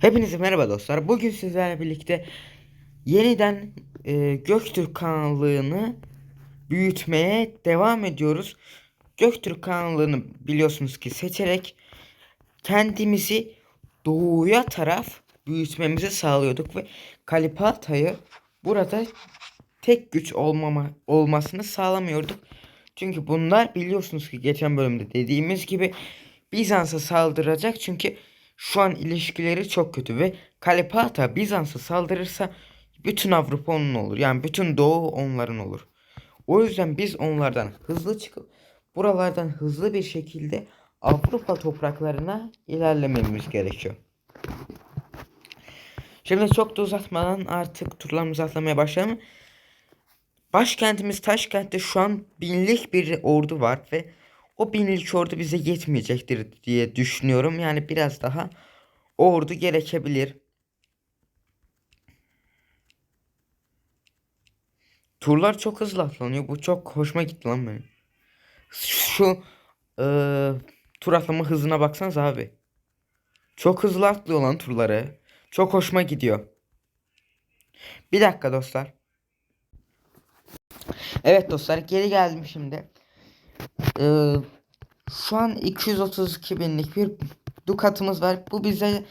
Hepinize merhaba dostlar. Bugün sizlerle birlikte yeniden e, Göktürk kanallığını büyütmeye devam ediyoruz. Göktürk kanallığını biliyorsunuz ki seçerek kendimizi doğuya taraf büyütmemizi sağlıyorduk ve Kalipata'yı burada tek güç olmama olmasını sağlamıyorduk. Çünkü bunlar biliyorsunuz ki geçen bölümde dediğimiz gibi Bizans'a saldıracak çünkü şu an ilişkileri çok kötü ve Kalipata Bizans'a saldırırsa bütün Avrupa onun olur. Yani bütün Doğu onların olur. O yüzden biz onlardan hızlı çıkıp buralardan hızlı bir şekilde Avrupa topraklarına ilerlememiz gerekiyor. Şimdi çok da uzatmadan artık turlarımızı atlamaya başlayalım. Başkentimiz Taşkent'te şu an binlik bir ordu var ve o binlik ordu bize yetmeyecektir diye düşünüyorum. Yani biraz daha ordu gerekebilir. Turlar çok hızlı atlanıyor. Bu çok hoşuma gitti lan benim. Şu eee tur atlama hızına baksanız abi. Çok hızlı atlıyor lan turları. Çok hoşuma gidiyor. Bir dakika dostlar. Evet dostlar geri geldim şimdi. Ee, şu an 232 binlik bir dukatımız var. Bu bize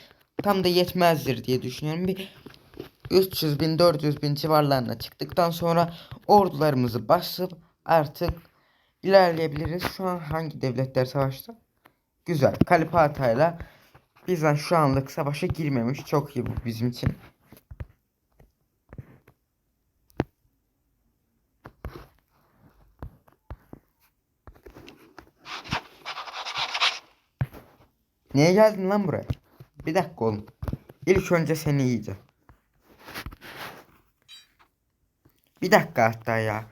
tam da yetmezdir diye düşünüyorum. Bir 300 bin 400 bin civarlarına çıktıktan sonra ordularımızı basıp artık ilerleyebiliriz. Şu an hangi devletler savaşta? Güzel. Kalipata'yla Bizans şu anlık savaşa girmemiş. Çok iyi bu bizim için. Niye geldin lan buraya? Bir dakika oğlum. İlk önce seni yiyeceğim. Bir dakika hatta ya.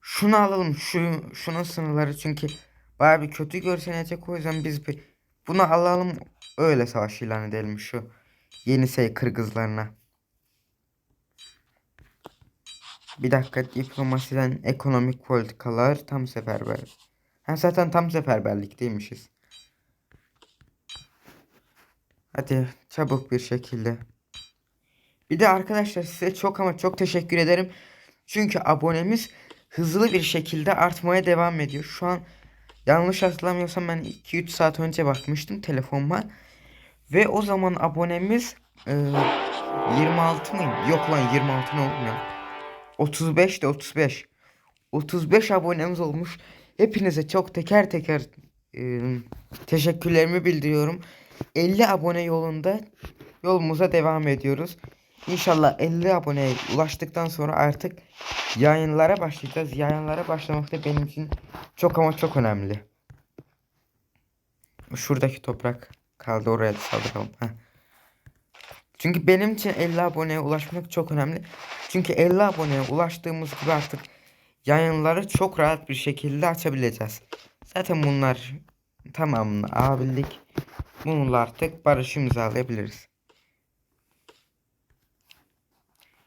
Şunu alalım. Şu şunun sınırları çünkü baya bir kötü görünecek o yüzden biz bir bunu alalım öyle savaş ilan edelim şu Yenisey Kırgızlarına. Bir dakika diplomasiden ekonomik politikalar tam seferber. Ha zaten tam seferberlikteymişiz. Hadi çabuk bir şekilde. Bir de arkadaşlar size çok ama çok teşekkür ederim. Çünkü abonemiz hızlı bir şekilde artmaya devam ediyor. Şu an yanlış hatırlamıyorsam ben 2-3 saat önce bakmıştım telefonuma. Ve o zaman abonemiz e, 26 mı? Yok lan 26 ne olmuyor? 35 de 35. 35 abonemiz olmuş. Hepinize çok teker teker e, teşekkürlerimi bildiriyorum. 50 abone yolunda yolumuza devam ediyoruz. İnşallah 50 aboneye ulaştıktan sonra artık yayınlara başlayacağız. Yayınlara başlamak da benim için çok ama çok önemli. Şuradaki toprak kaldı oraya da saldıralım. Heh. Çünkü benim için 50 aboneye ulaşmak çok önemli. Çünkü 50 aboneye ulaştığımız gibi artık yayınları çok rahat bir şekilde açabileceğiz. Zaten bunlar tamamını abilik. Bununla artık barış imzalayabiliriz.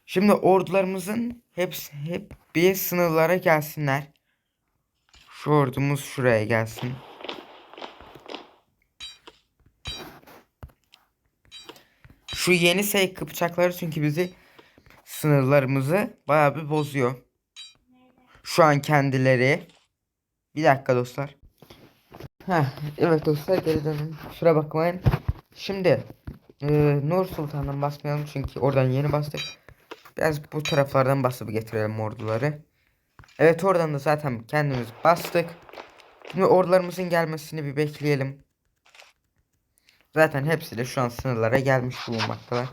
Şimdi ordularımızın hepsi hep bir sınırlara gelsinler. Şu ordumuz şuraya gelsin. Şu yeni şey Kıpçakları çünkü bizi sınırlarımızı bayağı bir bozuyor. Şu an kendileri. Bir dakika dostlar. Heh, evet dostlar geri dönün. Kusura bakmayın. Şimdi e, Nur Sultan'dan basmayalım çünkü oradan yeni bastık. Biraz bu taraflardan basıp getirelim orduları. Evet oradan da zaten kendimiz bastık. Şimdi ordularımızın gelmesini bir bekleyelim. Zaten hepsi de şu an sınırlara gelmiş bulunmaktalar.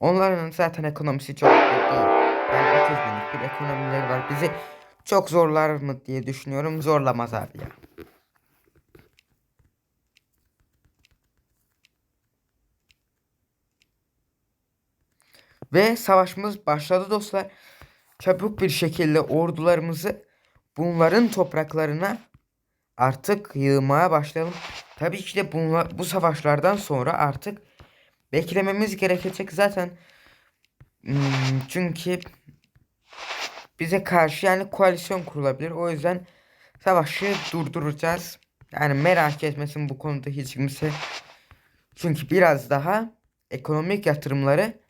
Onların zaten ekonomisi çok değil. Yani 30 binlik bir ekonomileri var. Bizi çok zorlar mı diye düşünüyorum. Zorlamaz abi ya. Ve savaşımız başladı dostlar. Çabuk bir şekilde ordularımızı bunların topraklarına artık yığmaya başlayalım. Tabii ki de bunlar, bu savaşlardan sonra artık beklememiz gerekecek zaten. Hmm, çünkü bize karşı yani koalisyon kurulabilir. O yüzden savaşı durduracağız. Yani merak etmesin bu konuda hiç kimse. Çünkü biraz daha ekonomik yatırımları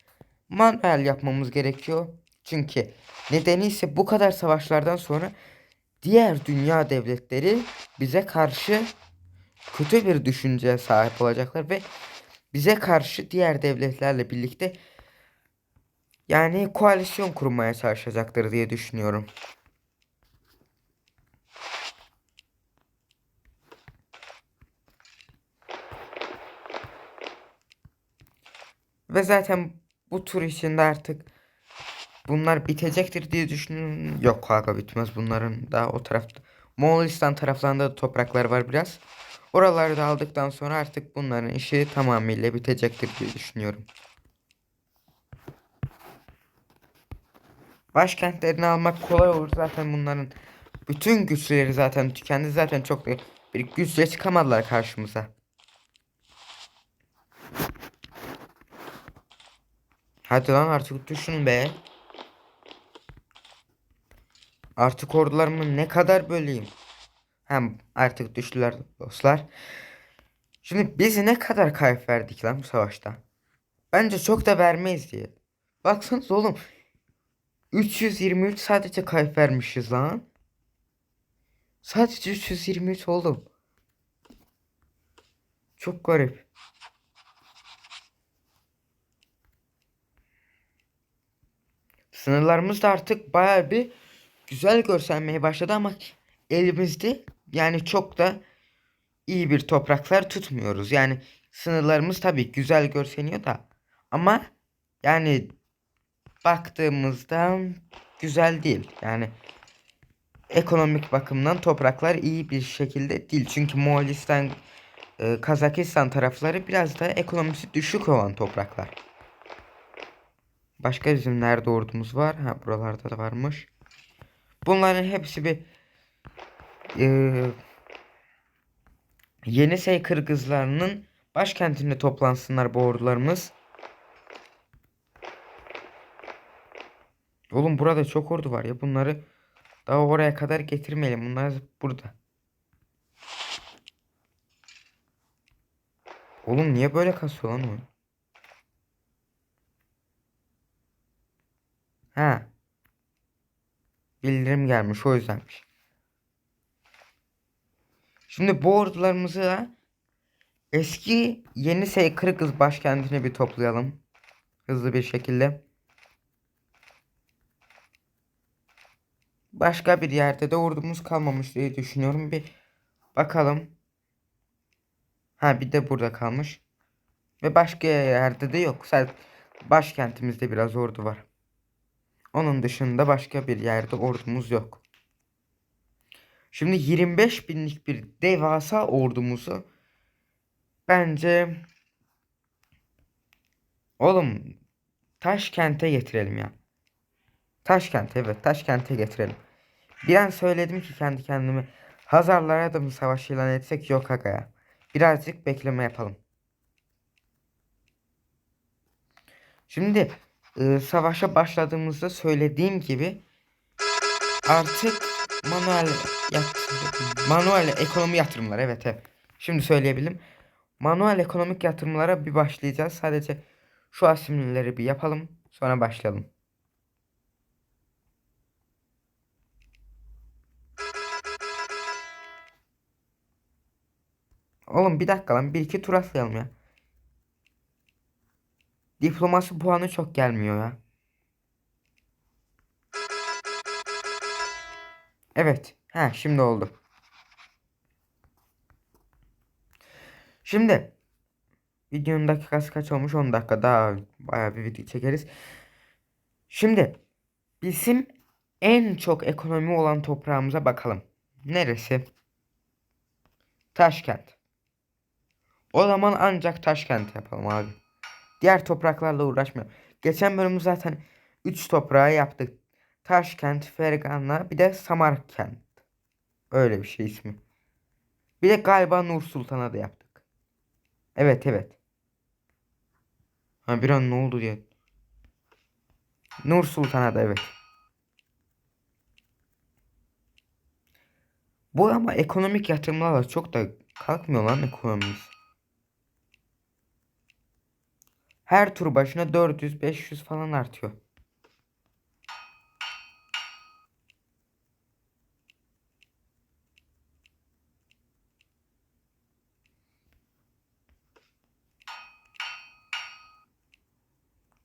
manuel yapmamız gerekiyor. Çünkü nedeni ise bu kadar savaşlardan sonra diğer dünya devletleri bize karşı kötü bir düşünceye sahip olacaklar ve bize karşı diğer devletlerle birlikte yani koalisyon kurmaya çalışacaktır diye düşünüyorum. Ve zaten bu tur içinde artık bunlar bitecektir diye düşünüyorum. Yok kanka bitmez bunların daha o tarafta. Moğolistan taraflarında da topraklar var biraz. Oraları da aldıktan sonra artık bunların işi tamamıyla bitecektir diye düşünüyorum. Başkentlerini almak kolay olur zaten bunların bütün güçleri zaten tükendi zaten çok bir güçle çıkamadılar karşımıza. Hadi lan artık düşünün be. Artık ordularımı ne kadar böleyim? Hem artık düştüler dostlar. Şimdi biz ne kadar kayıp verdik lan bu savaşta? Bence çok da vermeyiz diye. Baksanız oğlum. 323 sadece kayıp vermişiz lan. Sadece 323 oğlum. Çok garip. Sınırlarımız da artık baya bir güzel görselmeye başladı ama elimizde yani çok da iyi bir topraklar tutmuyoruz. Yani sınırlarımız tabii güzel görseniyor da ama yani baktığımızda güzel değil. Yani ekonomik bakımdan topraklar iyi bir şekilde değil. Çünkü Moğolistan, e, Kazakistan tarafları biraz da ekonomisi düşük olan topraklar. Başka bizim nerede ordumuz var? Ha buralarda da varmış. Bunların hepsi bir e, Yenisey Kırgızlarının başkentinde toplansınlar bu ordularımız. Oğlum burada çok ordu var ya bunları daha oraya kadar getirmeyelim. Bunlar burada. Oğlum niye böyle kasıyor lan o? Ha. Bildirim gelmiş o yüzdenmiş. Şimdi bu ordularımızı da eski Yenisey Kırgız başkentine bir toplayalım. Hızlı bir şekilde. Başka bir yerde de ordumuz kalmamış diye düşünüyorum. Bir bakalım. Ha bir de burada kalmış. Ve başka yerde de yok. Sadece başkentimizde biraz ordu var. Onun dışında başka bir yerde ordumuz yok. Şimdi 25 binlik bir devasa ordumuzu bence oğlum Taşkent'e getirelim ya. Taşkent evet Taşkent'e getirelim. Bir an söyledim ki kendi kendime Hazarlara da mı savaş ilan etsek yok aga ya. Birazcık bekleme yapalım. Şimdi e, savaşa başladığımızda söylediğim gibi artık manuel yatırım, manuel ekonomi yatırımları evet evet. Şimdi söyleyebilirim. Manuel ekonomik yatırımlara bir başlayacağız. Sadece şu asimilleri bir yapalım. Sonra başlayalım. Oğlum bir dakika lan bir iki tur atlayalım ya. Diplomasi puanı çok gelmiyor ya. Evet. Ha şimdi oldu. Şimdi videonun dakikası kaç olmuş? 10 dakika daha bayağı bir video çekeriz. Şimdi bizim en çok ekonomi olan toprağımıza bakalım. Neresi? Taşkent. O zaman ancak Taşkent yapalım abi. Diğer topraklarla uğraşmayalım. Geçen bölümü zaten 3 toprağı yaptık. Taşkent, Fergana bir de Samarkand. Öyle bir şey ismi. Bir de galiba Nur Sultan'a da yaptık. Evet evet. Ha bir an ne oldu diye. Nur Sultan'a da evet. Bu ama ekonomik yatırımlarla çok da kalkmıyor lan ekonomimiz. Her tur başına 400-500 falan artıyor.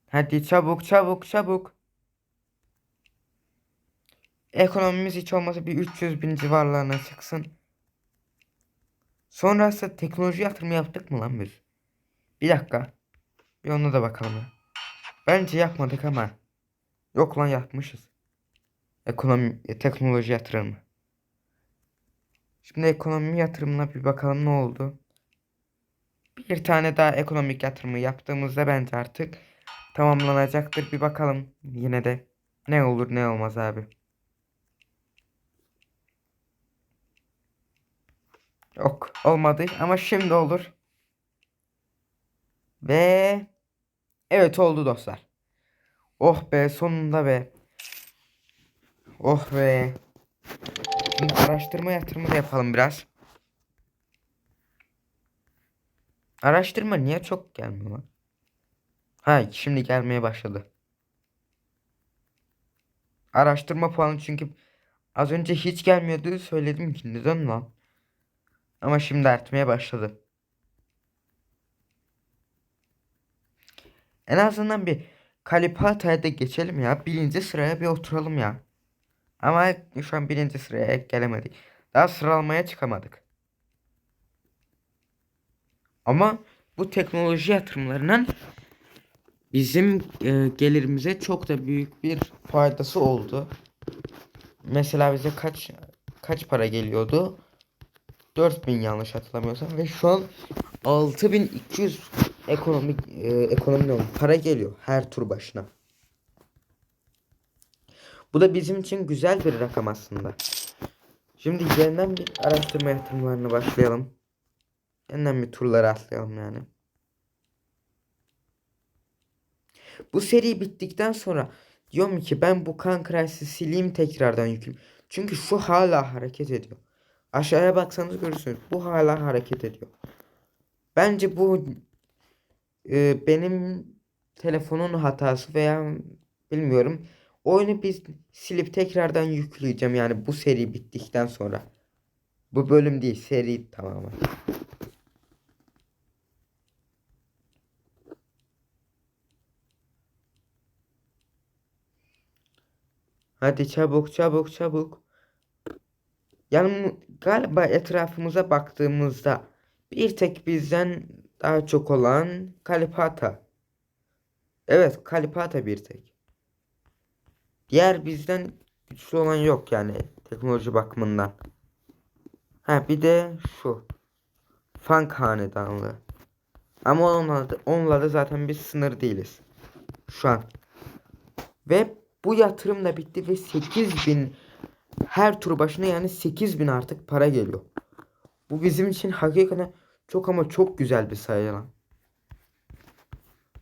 Hadi çabuk çabuk çabuk. Ekonomimiz hiç olmazsa bir 300 bin civarlarına çıksın. Sonrası teknoloji yatırımı yaptık mı lan biz? Bir dakika. Bir ona da bakalım. Bence yapmadık ama. Yok lan yapmışız. Ekonomi, teknoloji yatırımı. Şimdi ekonomi yatırımına bir bakalım ne oldu. Bir tane daha ekonomik yatırımı yaptığımızda bence artık tamamlanacaktır. Bir bakalım yine de ne olur ne olmaz abi. Yok olmadı ama şimdi olur. Ve evet oldu dostlar. Oh be sonunda be. Oh be. Şimdi araştırma yatırımı da yapalım biraz. Araştırma niye çok gelmiyor lan? Ha şimdi gelmeye başladı. Araştırma puanı çünkü az önce hiç gelmiyordu söyledim ki neden lan? Ama şimdi artmaya başladı. En azından bir Kalipata'ya da geçelim ya. Birinci sıraya bir oturalım ya. Ama şu an birinci sıraya gelemedik. Daha sıralamaya çıkamadık. Ama bu teknoloji yatırımlarının bizim e, gelirimize çok da büyük bir faydası oldu. Mesela bize kaç kaç para geliyordu? 4000 yanlış hatırlamıyorsam ve şu an 6200 ekonomik e, ekonomi oldu. para geliyor her tur başına. Bu da bizim için güzel bir rakam aslında. Şimdi yeniden bir araştırma yatırımlarına başlayalım. Yeniden bir turlara atlayalım yani. Bu seri bittikten sonra diyorum ki ben bu kan krasi sileyim tekrardan yükleyeyim. Çünkü şu hala hareket ediyor. Aşağıya baksanız görürsünüz. Bu hala hareket ediyor. Bence bu benim telefonun hatası veya bilmiyorum. Oyunu biz silip tekrardan yükleyeceğim yani bu seri bittikten sonra. Bu bölüm değil seri tamamen. Hadi çabuk çabuk çabuk. Yani galiba etrafımıza baktığımızda bir tek bizden daha çok olan Kalipata. Evet Kalipata bir tek. Diğer bizden güçlü olan yok yani teknoloji bakımından. Ha bir de şu. Funk hanedanlığı. Ama onunla da, onunla da zaten biz sınır değiliz. Şu an. Ve bu yatırım da bitti ve 8000 her tur başına yani 8000 artık para geliyor. Bu bizim için hakikaten çok ama çok güzel bir sayı lan.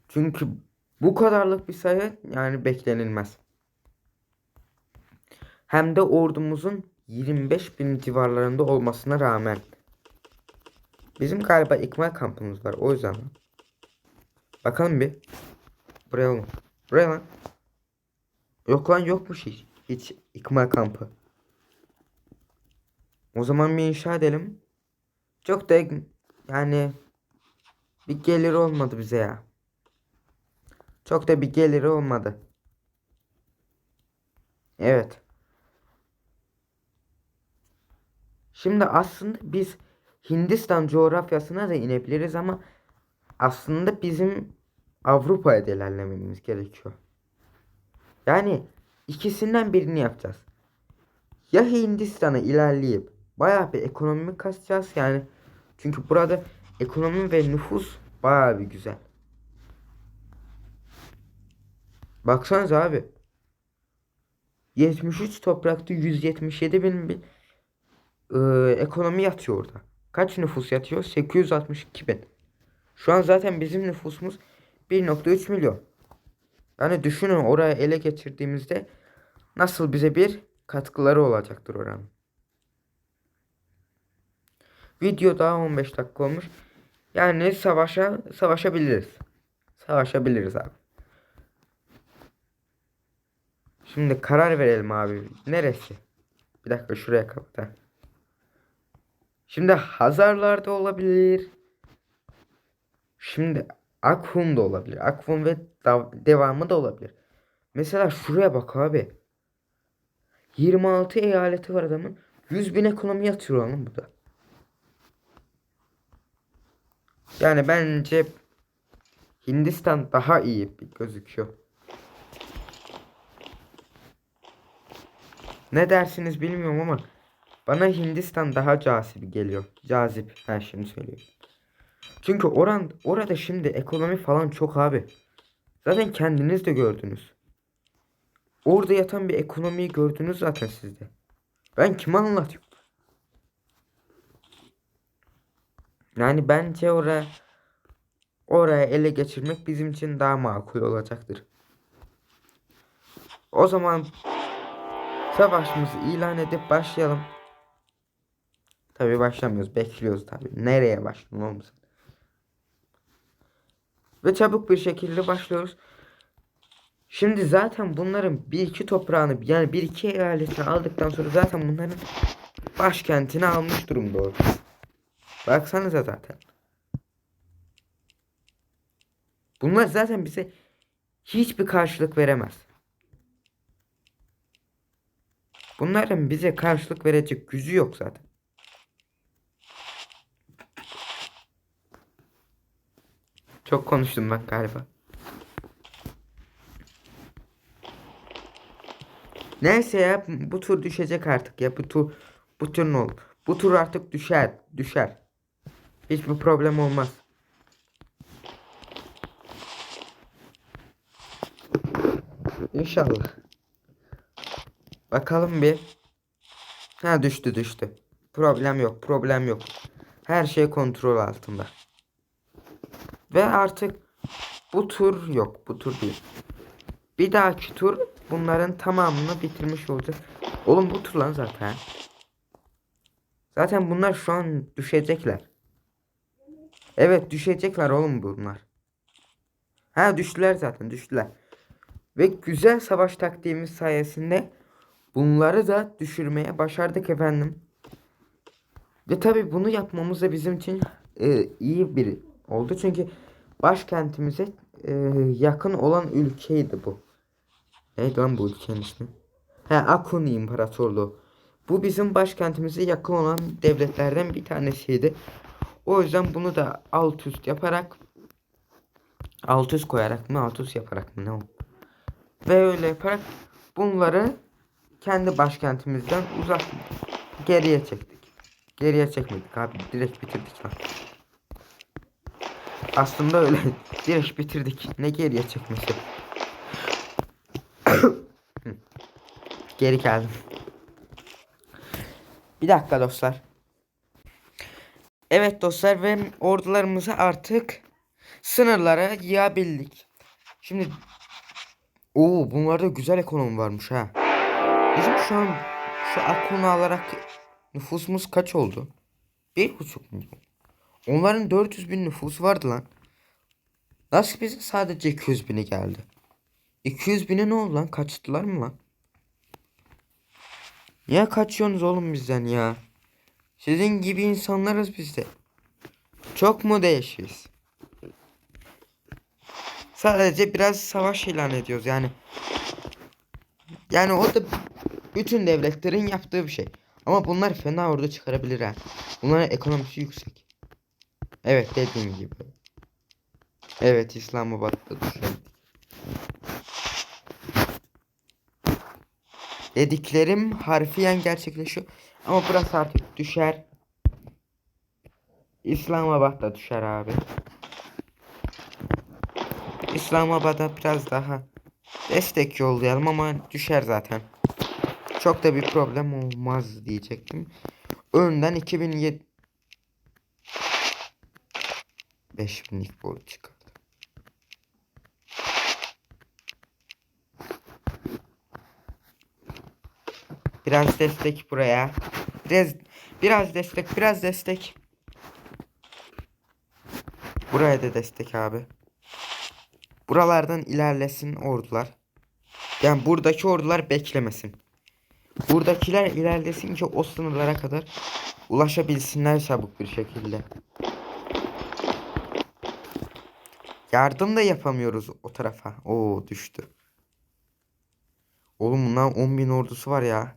Çünkü bu kadarlık bir sayı yani beklenilmez. Hem de ordumuzun 25 bin civarlarında olmasına rağmen. Bizim galiba ikmal kampımız var o yüzden. Bakalım bir. Buraya oğlum. Buraya lan. Yok lan yokmuş hiç. Hiç ikmal kampı. O zaman bir inşa edelim. Çok da yani bir gelir olmadı bize ya. Çok da bir geliri olmadı. Evet. Şimdi aslında biz Hindistan coğrafyasına da inebiliriz ama aslında bizim Avrupa'ya da ilerlememiz gerekiyor. Yani ikisinden birini yapacağız. Ya Hindistan'a ilerleyip bayağı bir ekonomi kasacağız yani. Çünkü burada ekonomi ve nüfus bayağı bir güzel. Baksanıza abi. 73 toprakta 177 bin bir e, ekonomi yatıyor orada. Kaç nüfus yatıyor? 862 bin. Şu an zaten bizim nüfusumuz 1.3 milyon. Yani düşünün oraya ele geçirdiğimizde nasıl bize bir katkıları olacaktır oranın. Video daha 15 dakika olmuş. Yani savaşa savaşabiliriz. savaşabiliriz abi. Şimdi karar verelim abi. Neresi? Bir dakika şuraya kapat. ha. Şimdi Hazarlar da olabilir. Şimdi Akhum da olabilir. Akhum ve devamı da olabilir. Mesela şuraya bak abi. 26 eyaleti var adamın. 100 bin ekonomi yatırıyor lan bu da. Yani bence Hindistan daha iyi bir gözüküyor. Ne dersiniz bilmiyorum ama bana Hindistan daha cazip geliyor. Cazip. Ha şimdi söylüyorum. Çünkü oran orada şimdi ekonomi falan çok abi. Zaten kendiniz de gördünüz. Orada yatan bir ekonomiyi gördünüz zaten sizde. Ben kime anlatıyorum? Yani bence oraya oraya ele geçirmek bizim için daha makul olacaktır. O zaman savaşımızı ilan edip başlayalım. Tabi başlamıyoruz. Bekliyoruz tabi. Nereye sen? Ve çabuk bir şekilde başlıyoruz. Şimdi zaten bunların bir iki toprağını yani bir iki eyaletini aldıktan sonra zaten bunların başkentini almış durumda olacağız. Baksanıza zaten. Bunlar zaten bize hiçbir karşılık veremez. Bunların bize karşılık verecek gücü yok zaten. Çok konuştum ben galiba. Neyse ya bu tur düşecek artık ya bu tur bu tur ne olur? Bu tur artık düşer düşer. Hiçbir problem olmaz. İnşallah. Bakalım bir. Ha düştü düştü. Problem yok problem yok. Her şey kontrol altında. Ve artık bu tur yok bu tur değil. Bir dahaki tur bunların tamamını bitirmiş olacak. Oğlum bu tur lan zaten. Zaten bunlar şu an düşecekler. Evet düşecekler oğlum bunlar. Ha düştüler zaten düştüler. Ve güzel savaş taktiğimiz sayesinde bunları da düşürmeye başardık efendim. Ve tabi bunu yapmamız da bizim için e, iyi bir oldu. Çünkü başkentimize e, yakın olan ülkeydi bu. Neydi lan bu ülkenin ismi? He Akuni İmparatorluğu. Bu bizim başkentimize yakın olan devletlerden bir tanesiydi. O yüzden bunu da alt üst yaparak alt üst koyarak mı alt üst yaparak mı ne o? Ve öyle yaparak bunları kendi başkentimizden uzak geriye çektik. Geriye çekmedik abi direkt bitirdik lan. Aslında öyle direkt bitirdik. Ne geriye çekmesi? Geri geldim. Bir dakika dostlar. Evet dostlar ve ordularımızı artık sınırlara yığabildik. Şimdi Oo bunlarda güzel ekonomi varmış ha. Bizim şu an şu akunu alarak nüfusumuz kaç oldu? Bir buçuk milyon. Onların 400 bin nüfusu vardı lan. Nasıl bize sadece 200 bini geldi? 200 bine ne oldu lan? Kaçtılar mı lan? Niye kaçıyorsunuz oğlum bizden ya? Sizin gibi insanlarız biz de. Çok mu değişiyiz? Sadece biraz savaş ilan ediyoruz yani. Yani o da bütün devletlerin yaptığı bir şey. Ama bunlar fena ordu çıkarabilir ha. Bunların ekonomisi yüksek. Evet dediğim gibi. Evet İslamabad'da düşen. Dediklerim harfiyen gerçekleşiyor. Ama burası artık düşer. İslamabad'da düşer abi. İslamabad'a biraz daha destek yollayalım ama düşer zaten. Çok da bir problem olmaz diyecektim. Önden 2007 5000'lik bol çıkardı. Biraz destek buraya. Biraz biraz destek, biraz destek. Buraya da destek abi. Buralardan ilerlesin ordular. Yani buradaki ordular beklemesin. Buradakiler ilerlesin ki o sınırlara kadar ulaşabilsinler çabuk bir şekilde. Yardım da yapamıyoruz o tarafa. Oo düştü. Oğlum bunların 10 bin ordusu var ya.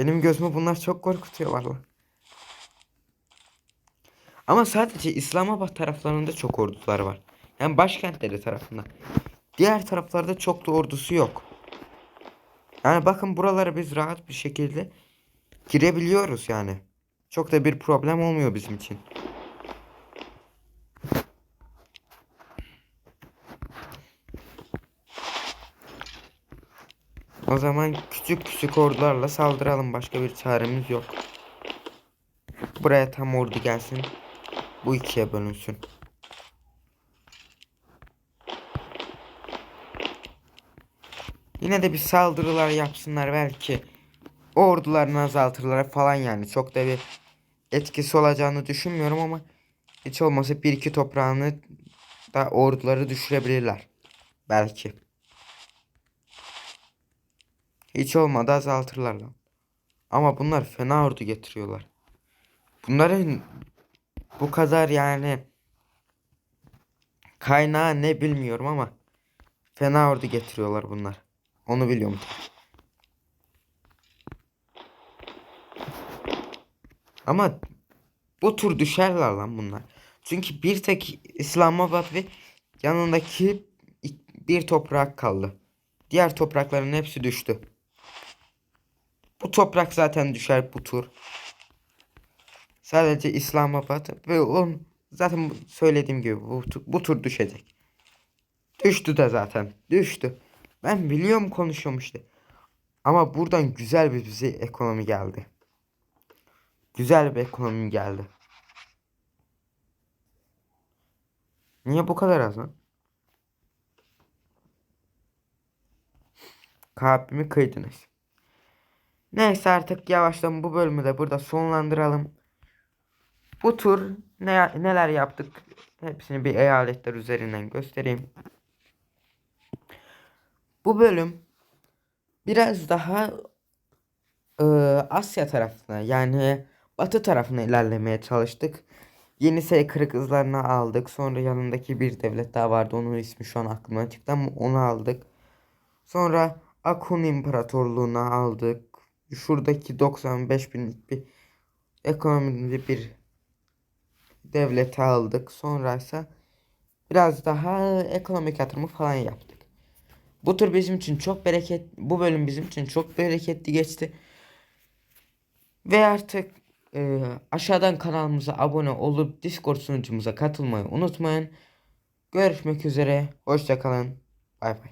Benim gözümü bunlar çok korkutuyor valla. Ama sadece İslamabad taraflarında çok ordular var. Yani başkentleri tarafında. Diğer taraflarda çok da ordusu yok. Yani bakın buralara biz rahat bir şekilde girebiliyoruz yani. Çok da bir problem olmuyor bizim için. O zaman küçük küçük ordularla saldıralım. Başka bir çaremiz yok. Buraya tam ordu gelsin. Bu ikiye bölünsün. Yine de bir saldırılar yapsınlar belki. O ordularını azaltırlar falan yani. Çok da bir etkisi olacağını düşünmüyorum ama hiç olmasa bir iki toprağını da orduları düşürebilirler. Belki. Hiç olmadı azaltırlar lan. Ama bunlar fena ordu getiriyorlar. Bunların bu kadar yani kaynağı ne bilmiyorum ama fena ordu getiriyorlar bunlar. Onu biliyorum. Ama bu tur düşerler lan bunlar. Çünkü bir tek İslamabad ve yanındaki bir toprak kaldı. Diğer toprakların hepsi düştü. Bu toprak zaten düşer bu tur. Sadece İslamabad ve on zaten söylediğim gibi bu, bu tur düşecek. Düştü de zaten. Düştü. Ben biliyorum konuşuyorum işte. Ama buradan güzel bir bize ekonomi geldi. Güzel bir ekonomi geldi. Niye bu kadar az lan? Kalbimi kıydınız. Neyse artık yavaştan bu bölümü de burada sonlandıralım. Bu tur ne, neler yaptık hepsini bir eyaletler üzerinden göstereyim. Bu bölüm biraz daha e, Asya tarafına yani Batı tarafına ilerlemeye çalıştık. Yenisey Kırgızlarını aldık. Sonra yanındaki bir devlet daha vardı. Onun ismi şu an aklıma çıktı ama onu aldık. Sonra Akun İmparatorluğunu aldık. Şuradaki 95 binlik bir ekonomili bir devleti aldık. Sonra ise biraz daha ekonomik yatırımı falan yaptık. Bu tur bizim için çok bereket bu bölüm bizim için çok bereketli geçti. Ve artık e, aşağıdan kanalımıza abone olup Discord sunucumuza katılmayı unutmayın. Görüşmek üzere. Hoşçakalın. Bay bay.